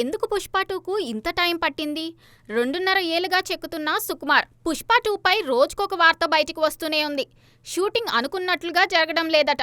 ఎందుకు పుష్ప టూకు ఇంత టైం పట్టింది? రెండున్నర ఏళ్ళుగా చెక్కుతున్న సుకుమార్ పుష్ప టూపై రోజుకొక వార్త బయటికి వస్తూనే ఉంది. షూటింగ్ అనుకున్నట్లుగా జరగడం లేదట.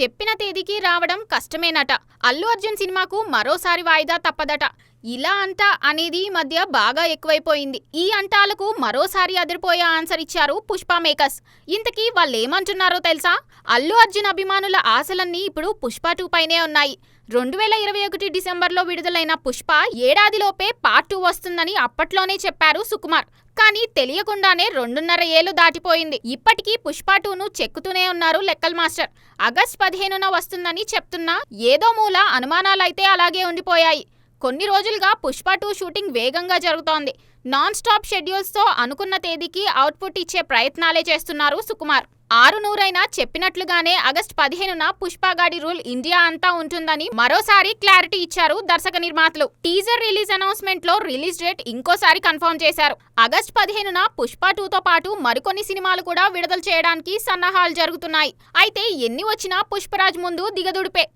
చెప్పిన తేదీకి రావడం కష్టమేనట. అల్లు అర్జున్ సినిమాకు మరోసారి వాయిదా తప్పదట. ఇలా అంటా అనేది ఈ మధ్య బాగా ఎక్కువైపోయింది. ఈ అంటాలకు మరోసారి అదిరిపోయే ఆన్సర్ ఇచ్చారు పుష్ప మేకర్స్. ఇంతకీ వాళ్ళేమంటున్నారో తెలుసా? అల్లు అర్జున్ అభిమానుల ఆశలన్నీ ఇప్పుడు పుష్ప టూ పైనే ఉన్నాయి. రెండు వేల ఇరవై ఒకటి డిసెంబర్లో విడుదలైన పుష్ప ఏడాదిలోపే పార్ట్ టూ వస్తుందని అప్పట్లోనే చెప్పారు సుకుమార్. కానీ తెలియకుండానే రెండున్నర ఏళ్ళు దాటిపోయింది. ఇప్పటికీ పుష్ప టూను చెక్కుతూనే ఉన్నారు లెక్కల్ మాస్టర్. ఆగస్ట్ పదిహేనున వస్తుందని చెప్తున్నా ఏదో మూల అనుమానాలైతే అలాగే ఉండిపోయాయి. కొన్ని రోజులుగా పుష్ప టూ షూటింగ్ వేగంగా జరుగుతోంది. నాన్ స్టాప్ షెడ్యూల్స్తో అనుకున్న తేదీకి అవుట్పుట్ ఇచ్చే ప్రయత్నాలే చేస్తున్నారు సుకుమార్. ఆరు నూరైనా చెప్పినట్లుగానే ఆగస్ట్ పదిహేనున పుష్పగాడి రూల్ ఇండియా అంతా ఉంటుందని మరోసారి క్లారిటీ ఇచ్చారు దర్శక నిర్మాతలు. టీజర్ రిలీజ్ అనౌన్స్మెంట్లో రిలీజ్ డేట్ ఇంకోసారి కన్ఫర్మ్ చేశారు. ఆగస్ట్ పదిహేనున పుష్ప టూతో పాటు మరికొన్ని సినిమాలు కూడా విడుదల చేయడానికి సన్నాహాలు జరుగుతున్నాయి. అయితే ఎన్ని వచ్చినా పుష్పరాజ్ ముందు దిగదుడిపే.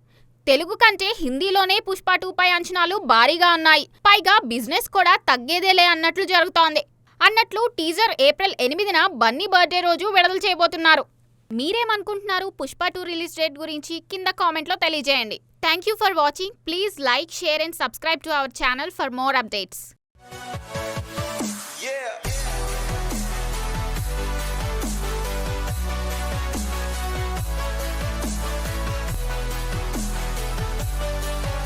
తెలుగు కంటే హిందీలోనే పుష్ప టూ పై అంచనాలు భారీగా ఉన్నాయి. పైగా బిజినెస్ కూడా తగ్గేదేలే అన్నట్లు జరుగుతోంది. అన్నట్లు టీజర్ ఏప్రిల్ ఎనిమిదిన బన్నీ బర్త్డే రోజు విడుదల చేయబోతున్నారు. మీరేమనుకుంటున్నారు? పుష్ప టూ రిలీజ్ డేట్ గురించి కింద కామెంట్లో తెలియజేయండి. Thank you for watching. Please like share and subscribe to our channel for more updates.